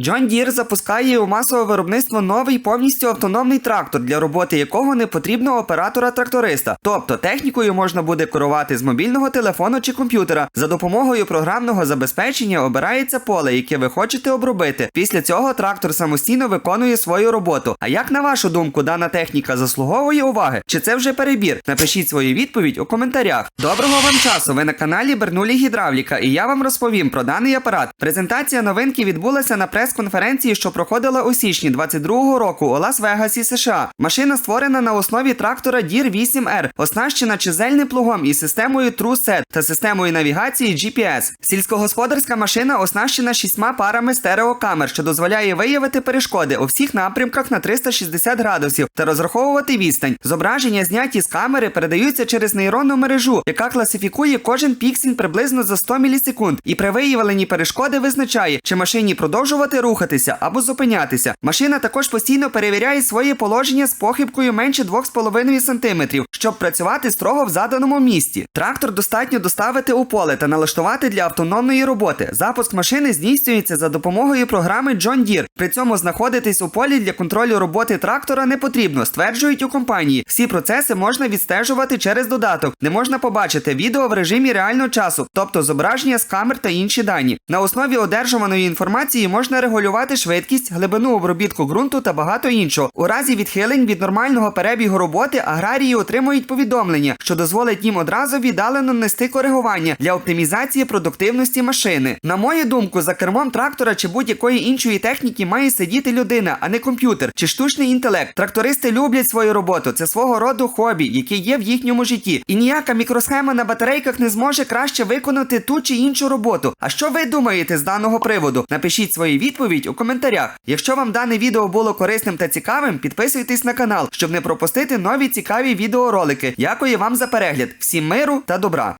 John Deere запускає у масове виробництво новий повністю автономний трактор, для роботи якого не потрібно оператора-тракториста. Тобто технікою можна буде керувати з мобільного телефону чи комп'ютера. За допомогою програмного забезпечення обирається поле, яке ви хочете обробити. Після цього трактор самостійно виконує свою роботу. А як на вашу думку, дана техніка заслуговує уваги? Чи це вже перебір? Напишіть свою відповідь у коментарях. Доброго вам часу! Ви на каналі Бернулі Гідравліка, і я вам розповім про даний апарат. Презентація новинки відбулася на прес-конференції, що проходила у січні 22-го року у Лас-Вегасі, США. Машина створена на основі трактора Deere 8R, оснащена чизельним плугом із системою TrueSet та системою навігації GPS. Сільськогосподарська машина оснащена шістьма парами стереокамер, що дозволяє виявити перешкоди у всіх напрямках на 360 градусів та розраховувати відстань. Зображення, зняті з камери, передаються через нейронну мережу, яка класифікує кожен піксель приблизно за 100 мілісекунд, і при виявленні перешкоди визначає, чи машині продовжувати рухатися або зупинятися. Машина також постійно перевіряє своє положення з похибкою менше 2,5 см, щоб працювати строго в заданому місці. Трактор достатньо доставити у поле та налаштувати для автономної роботи. Запуск машини здійснюється за допомогою програми John Deere. При цьому знаходитись у полі для контролю роботи трактора не потрібно, стверджують у компанії. Всі процеси можна відстежувати через додаток, де можна побачити відео в режимі реального часу, тобто зображення з камер та інші дані. На основі одержуваної інформації можна регулювати швидкість, глибину обробітку ґрунту та багато іншого. У разі відхилень від нормального перебігу роботи аграрії отримують повідомлення, що дозволить їм одразу віддалено нести коригування для оптимізації продуктивності машини. На мою думку, за кермом трактора чи будь-якої іншої техніки має сидіти людина, а не комп'ютер чи штучний інтелект. Трактористи люблять свою роботу. Це свого роду хобі, яке є в їхньому житті. І ніяка мікросхема на батарейках не зможе краще виконати ту чи іншу роботу. А що ви думаєте з даного приводу? Напишіть свою відповідь у коментарях. Якщо вам дане відео було корисним та цікавим, підписуйтесь на канал, щоб не пропустити нові цікаві відеоролики. Дякую вам за перегляд. Всім миру та добра.